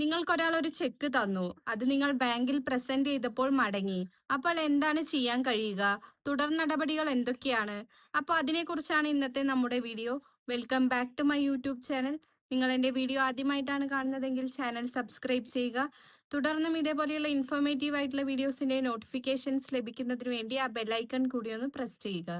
നിങ്ങൾക്കൊരാൾ ഒരു ചെക്ക് തന്നു. അത് നിങ്ങൾ ബാങ്കിൽ പ്രസന്റ് ചെയ്തപ്പോൾ മടങ്ങി. അപ്പോൾ എന്താണ് ചെയ്യാൻ കഴിയുക? തുടർ നടപടികൾ എന്തൊക്കെയാണ്? അപ്പോൾ അതിനെക്കുറിച്ചാണ് ഇന്നത്തെ നമ്മുടെ video. Welcome back to my YouTube channel നിങ്ങൾ എന്റെ വീഡിയോ ആദ്യമായിട്ടാണ് കാണുന്നതെങ്കിൽ ചാനൽ സബ്സ്ക്രൈബ് ചെയ്യുക. തുടർന്നും ഇതേപോലെയുള്ള ഇൻഫോർമേറ്റീവ് ആയിട്ടുള്ള വീഡിയോസിന്റെ നോട്ടിഫിക്കേഷൻസ് ലഭിക്കുന്നതിന് വേണ്ടി ആ ബെല്ലൈക്കൺ കൂടി ഒന്ന് പ്രസ് ചെയ്യുക.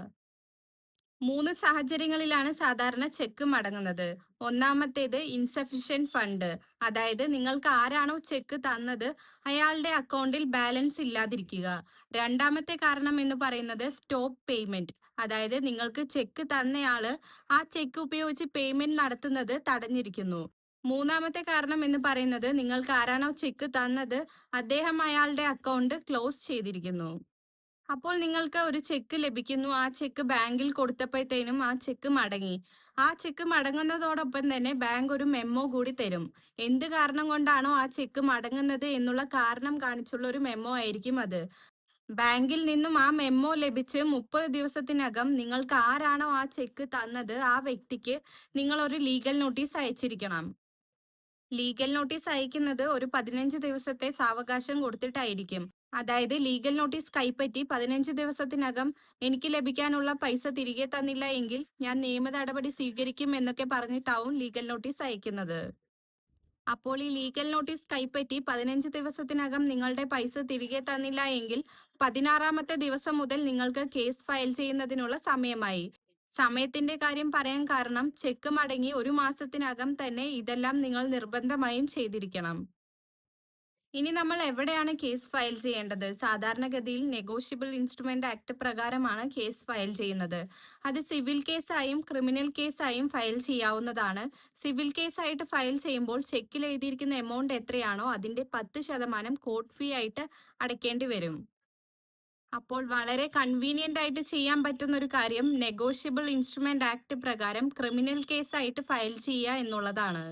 മൂന്ന് സാഹചര്യങ്ങളിലാണ് സാധാരണ ചെക്ക് മടങ്ങുന്നത്. ഒന്നാമത്തേത് ഇൻസഫിഷ്യന്റ് ഫണ്ട് അതായത് നിങ്ങൾക്ക് ആരാണോ ചെക്ക് തന്നത് അയാളുടെ അക്കൗണ്ടിൽ ബാലൻസ് ഇല്ലാതിരിക്കുക. രണ്ടാമത്തെ കാരണം എന്ന് പറയുന്നത് സ്റ്റോപ്പ് പേയ്മെന്റ്. അതായത് നിങ്ങൾക്ക് ചെക്ക് തന്നയാൾ ആ ചെക്ക് ഉപയോഗിച്ച് പേയ്മെന്റ് നടത്തുന്നത് തടഞ്ഞിരിക്കുന്നു. മൂന്നാമത്തെ കാരണം എന്ന് പറയുന്നത് നിങ്ങൾക്ക് ആരാണോ ചെക്ക് തന്നത് അദ്ദേഹം അയാളുടെ അക്കൗണ്ട് ക്ലോസ് ചെയ്തിരിക്കുന്നു. അപ്പോൾ നിങ്ങൾക്ക് ഒരു ചെക്ക് ലഭിക്കുന്നു. ആ ചെക്ക് ബാങ്കിൽ കൊടുത്തപ്പോഴത്തേനും ആ ചെക്ക് മടങ്ങി. ആ ചെക്ക് മടങ്ങുന്നതോടൊപ്പം തന്നെ ബാങ്ക് ഒരു മെമ്മോ കൂടി തരും. എന്ത് കാരണം കൊണ്ടാണോ ആ ചെക്ക് മടങ്ങുന്നത് എന്നുള്ള കാരണം കാണിച്ചുള്ള ഒരു മെമ്മോ ആയിരിക്കും അത്. ബാങ്കിൽ നിന്നും ആ മെമ്മോ ലഭിച്ച് മുപ്പത് ദിവസത്തിനകം നിങ്ങൾക്ക് ആരാണോ ആ ചെക്ക് തന്നത് ആ വ്യക്തിക്ക് നിങ്ങൾ ഒരു ലീഗൽ നോട്ടീസ് അയച്ചിരിക്കണം. ലീഗൽ നോട്ടീസ് അയക്കുന്നത് ഒരു പതിനഞ്ച് ദിവസത്തെ സാവകാശം കൊടുത്തിട്ടായിരിക്കും. അതായത് ലീഗൽ നോട്ടീസ് കൈപ്പറ്റി പതിനഞ്ച് ദിവസത്തിനകം എനിക്ക് ലഭിക്കാനുള്ള പൈസ തിരികെ തന്നില്ല എങ്കിൽ ഞാൻ നിയമ നടപടി സ്വീകരിക്കും എന്നൊക്കെ പറഞ്ഞിട്ടാവും ലീഗൽ നോട്ടീസ് അയക്കുന്നത്. അപ്പോൾ ഈ ലീഗൽ നോട്ടീസ് കൈപ്പറ്റി പതിനഞ്ച് ദിവസത്തിനകം നിങ്ങളുടെ പൈസ തിരികെ തന്നില്ല എങ്കിൽ പതിനാറാമത്തെ ദിവസം മുതൽ നിങ്ങൾക്ക് കേസ് ഫയൽ ചെയ്യുന്നതിനുള്ള സമയമായി. സമയത്തിന്റെ കാര്യം പറയാൻ കാരണം ചെക്ക് മടങ്ങി ഒരു മാസത്തിനകം തന്നെ ഇതെല്ലാം നിങ്ങൾ നിർബന്ധമായും ചെയ്തിരിക്കണം. ഇനി നമ്മൾ എവിടെയാണ് കേസ് ഫയൽ ചെയ്യേണ്ടത്? സാധാരണഗതിയിൽ നെഗോഷ്യബിൾ ഇൻസ്ട്രുമെന്റ് ആക്ട് പ്രകാരമാണ് കേസ് ഫയൽ ചെയ്യുന്നത്. അത് സിവിൽ കേസായും ക്രിമിനൽ കേസായും ഫയൽ ചെയ്യാവുന്നതാണ്. സിവിൽ കേസായിട്ട് ഫയൽ ചെയ്യുമ്പോൾ ചെക്കിൽ എഴുതിയിരിക്കുന്ന എമൗണ്ട് എത്രയാണോ അതിന്റെ പത്ത് ശതമാനം കോർട്ട് ഫീ ആയിട്ട് അടയ്ക്കേണ്ടി വരും. അപ്പോൾ വളരെ കൺവീനിയന്റ് ആയിട്ട് ചെയ്യാൻ പറ്റുന്ന ഒരു കാര്യം നെഗോഷ്യബിൾ ഇൻസ്ട്രുമെന്റ് ആക്ട് പ്രകാരം ക്രിമിനൽ കേസായിട്ട് ഫയൽ ചെയ്യുക എന്നുള്ളതാണ്.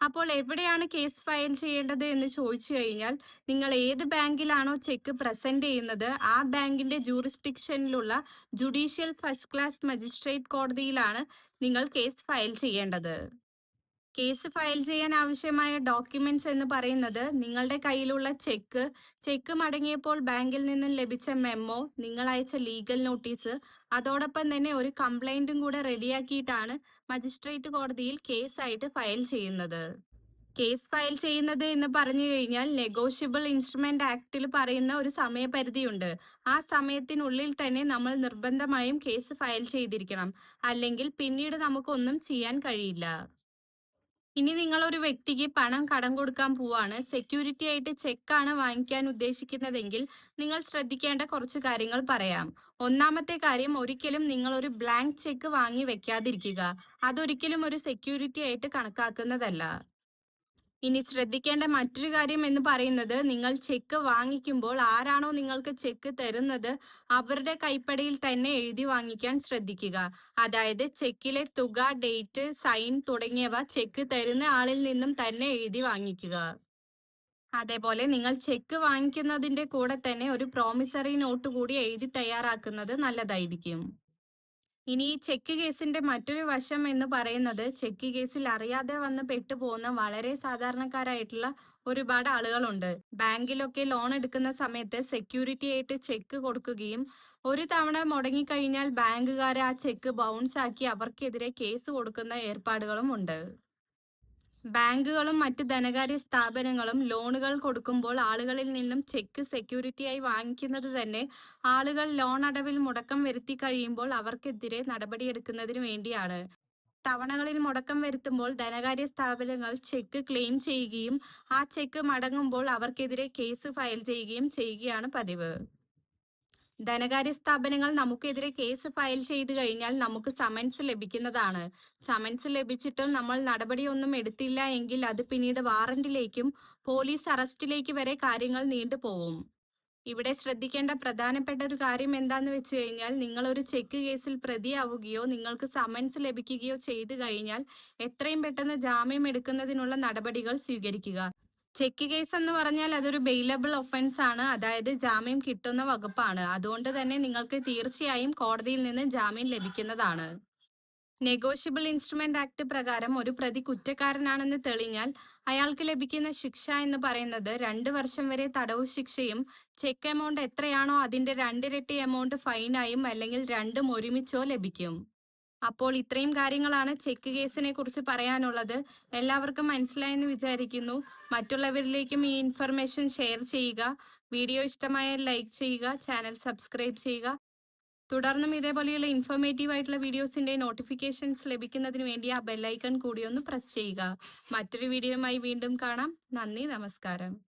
അപ്പോൾ എവിടെയാണ് കേസ് ഫയൽ ചെയ്യേണ്ടത് എന്ന് ചോദിച്ചു കഴിഞ്ഞാൽ നിങ്ങൾ ഏത് ബാങ്കിലാണോ ചെക്ക് പ്രസന്റ് ചെയ്യുന്നത് ആ ബാങ്കിന്റെ ജൂറിസ്ഡിക്ഷനിലുള്ള ജുഡീഷ്യൽ ഫസ്റ്റ് ക്ലാസ് മജിസ്ട്രേറ്റ് കോടതിയിലാണ് നിങ്ങൾ കേസ് ഫയൽ ചെയ്യേണ്ടത്. കേസ് ഫയൽ ചെയ്യാൻ ആവശ്യമായ ഡോക്യുമെന്റ്സ് എന്ന് പറയുന്നത് നിങ്ങളുടെ കയ്യിലുള്ള ചെക്ക്. ചെക്ക് മടങ്ങിയപ്പോൾ ബാങ്കിൽ നിന്നും ലഭിച്ച മെമ്മോ നിങ്ങൾ അയച്ച ലീഗൽ നോട്ടീസ് അതോടൊപ്പം തന്നെ ഒരു കംപ്ലൈന്റും കൂടെ റെഡിയാക്കിയിട്ടാണ് മജിസ്ട്രേറ്റ് കോടതിയിൽ കേസായിട്ട് ഫയൽ ചെയ്യുന്നത്. കേസ് ഫയൽ ചെയ്യുന്നത് എന്ന് പറഞ്ഞു കഴിഞ്ഞാൽ നെഗോഷ്യബിൾ ഇൻസ്ട്രുമെന്റ് ആക്ടിൽ പറയുന്ന ഒരു സമയപരിധിയുണ്ട്. ആ സമയത്തിനുള്ളിൽ തന്നെ നമ്മൾ നിർബന്ധമായും കേസ് ഫയൽ ചെയ്തിരിക്കണം. അല്ലെങ്കിൽ പിന്നീട് നമുക്കൊന്നും ചെയ്യാൻ കഴിയില്ല. ഇനി നിങ്ങൾ ഒരു വ്യക്തിക്ക് പണം കടം കൊടുക്കാൻ പോവാണ്. സെക്യൂരിറ്റി ആയിട്ട് ചെക്കാണ് വാങ്ങിക്കാൻ ഉദ്ദേശിക്കുന്നതെങ്കിൽ നിങ്ങൾ ശ്രദ്ധിക്കേണ്ട കുറച്ച് കാര്യങ്ങൾ പറയാം. ഒന്നാമത്തെ കാര്യം ഒരിക്കലും നിങ്ങൾ ഒരു ബ്ലാങ്ക് ചെക്ക് വാങ്ങി വെക്കാതിരിക്കുക. അതൊരിക്കലും ഒരു സെക്യൂരിറ്റി ആയിട്ട് കണക്കാക്കുന്നതല്ല. ഇനി ശ്രദ്ധിക്കേണ്ട മറ്റൊരു കാര്യം എന്ന് പറയുന്നത് നിങ്ങൾ ചെക്ക് വാങ്ങിക്കുമ്പോൾ ആരാണോ നിങ്ങൾക്ക് ചെക്ക് തരുന്നത് അവരുടെ കൈപ്പടിയിൽ തന്നെ എഴുതി വാങ്ങിക്കാൻ ശ്രദ്ധിക്കുക. അതായത് ചെക്കിലെ തുക ഡേറ്റ് സൈൻ തുടങ്ങിയവ ചെക്ക് തരുന്ന ആളിൽ നിന്നും തന്നെ എഴുതി വാങ്ങിക്കുക. അതേപോലെ നിങ്ങൾ ചെക്ക് വാങ്ങിക്കുന്നതിന്റെ കൂടെ തന്നെ ഒരു പ്രോമിസറി നോട്ട് കൂടി എഴുതി തയ്യാറാക്കുന്നത് നല്ലതായിരിക്കും. ഇനി ഈ ചെക്ക് കേസിന്റെ മറ്റൊരു വശം എന്ന് പറയുന്നത് ചെക്ക് കേസിൽ അറിയാതെ വന്ന് പെട്ടുപോകുന്ന വളരെ സാധാരണക്കാരായിട്ടുള്ള ഒരുപാട് ആളുകളുണ്ട്. ബാങ്കിലൊക്കെ ലോൺ എടുക്കുന്ന സമയത്ത് സെക്യൂരിറ്റി ആയിട്ട് ചെക്ക് കൊടുക്കുകയും ഒരു തവണ മുടങ്ങിക്കഴിഞ്ഞാൽ ബാങ്കുകാർ ആ ചെക്ക് ബൗൺസ് ആക്കി അവർക്കെതിരെ കേസ് കൊടുക്കുന്ന ഏർപ്പാടുകളും ഉണ്ട്. ബാങ്കുകളും മറ്റ് ധനകാര്യ സ്ഥാപനങ്ങളും ലോണുകൾ കൊടുക്കുമ്പോൾ ആളുകളിൽ നിന്നും ചെക്ക് സെക്യൂരിറ്റിയായി വാങ്ങിക്കുന്നത് തന്നെ ആളുകൾ ലോൺ അടവിൽ മുടക്കം വരുത്തി കഴിയുമ്പോൾ അവർക്കെതിരെ നടപടിയെടുക്കുന്നതിന് വേണ്ടിയാണ്. തവണകളിൽ മുടക്കം വരുത്തുമ്പോൾ ധനകാര്യ സ്ഥാപനങ്ങൾ ചെക്ക് ക്ലെയിം ചെയ്യുകയും ആ ചെക്ക് മടങ്ങുമ്പോൾ അവർക്കെതിരെ കേസ് ഫയൽ ചെയ്യുകയും ചെയ്യുകയാണ് പതിവ്. ധനകാര്യ സ്ഥാപനങ്ങൾ നമുക്കെതിരെ കേസ് ഫയൽ ചെയ്തു കഴിഞ്ഞാൽ നമുക്ക് സമൻസ് ലഭിക്കുന്നതാണ്. സമൻസ് ലഭിച്ചിട്ടും നമ്മൾ നടപടിയൊന്നും എടുത്തില്ല എങ്കിൽ അത് പിന്നീട് വാറന്റിലേക്കും പോലീസ് അറസ്റ്റിലേക്ക് വരെ കാര്യങ്ങൾ നീണ്ടുപോകും ഇവിടെ ശ്രദ്ധിക്കേണ്ട പ്രധാനപ്പെട്ട ഒരു കാര്യം എന്താന്ന് വെച്ച് കഴിഞ്ഞാൽ നിങ്ങൾ ഒരു ചെക്ക് കേസിൽ പ്രതിയാവുകയോ നിങ്ങൾക്ക് സമൻസ് ലഭിക്കുകയോ ചെയ്തു കഴിഞ്ഞാൽ എത്രയും പെട്ടെന്ന് ജാമ്യം എടുക്കുന്നതിനുള്ള നടപടികൾ സ്വീകരിക്കുക. ചെക്ക് കേസ് എന്ന് പറഞ്ഞാൽ അതൊരു ബെയിലബിൾ ഒഫൻസ് ആണ്. അതായത് ജാമ്യം കിട്ടുന്ന വകുപ്പാണ്. അതുകൊണ്ട് തന്നെ നിങ്ങൾക്ക് തീർച്ചയായും കോടതിയിൽ നിന്ന് ജാമ്യം ലഭിക്കുന്നതാണ്. നെഗോഷ്യബിൾ ഇൻസ്ട്രുമെന്റ് ആക്ട് പ്രകാരം ഒരു പ്രതി കുറ്റക്കാരനാണെന്ന് തെളിഞ്ഞാൽ അയാൾക്ക് ലഭിക്കുന്ന ശിക്ഷ എന്ന് പറയുന്നത് രണ്ട് വർഷം വരെ തടവ് ശിക്ഷയും ചെക്ക് എമൗണ്ട് എത്രയാണോ അതിന്റെ രണ്ടിരട്ടി എമൗണ്ട് ഫൈനായും അല്ലെങ്കിൽ രണ്ടും ഒരുമിച്ചോ ലഭിക്കും. അപ്പോൾ ഇത്രയും കാര്യങ്ങളാണ് ചെക്ക് കേസിനെ കുറിച്ച് പറയാനുള്ളത്. എല്ലാവർക്കും മനസ്സിലായെന്ന് വിചാരിക്കുന്നു. മറ്റുള്ളവരിലേക്കും ഈ ഇൻഫർമേഷൻ ഷെയർ ചെയ്യുക. വീഡിയോ ഇഷ്ടമായ ലൈക്ക് ചെയ്യുക. ചാനൽ സബ്സ്ക്രൈബ് ചെയ്യുക. തുടർന്നും ഇതേപോലെയുള്ള ഇൻഫോർമേറ്റീവ് ആയിട്ടുള്ള വീഡിയോസിന്റെ നോട്ടിഫിക്കേഷൻസ് ലഭിക്കുന്നതിന് വേണ്ടി ആ ബെല്ലൈക്കൺ കൂടി ഒന്ന് പ്രസ് ചെയ്യുക. മറ്റൊരു വീഡിയോയുമായി വീണ്ടും കാണാം. നന്ദി നമസ്കാരം.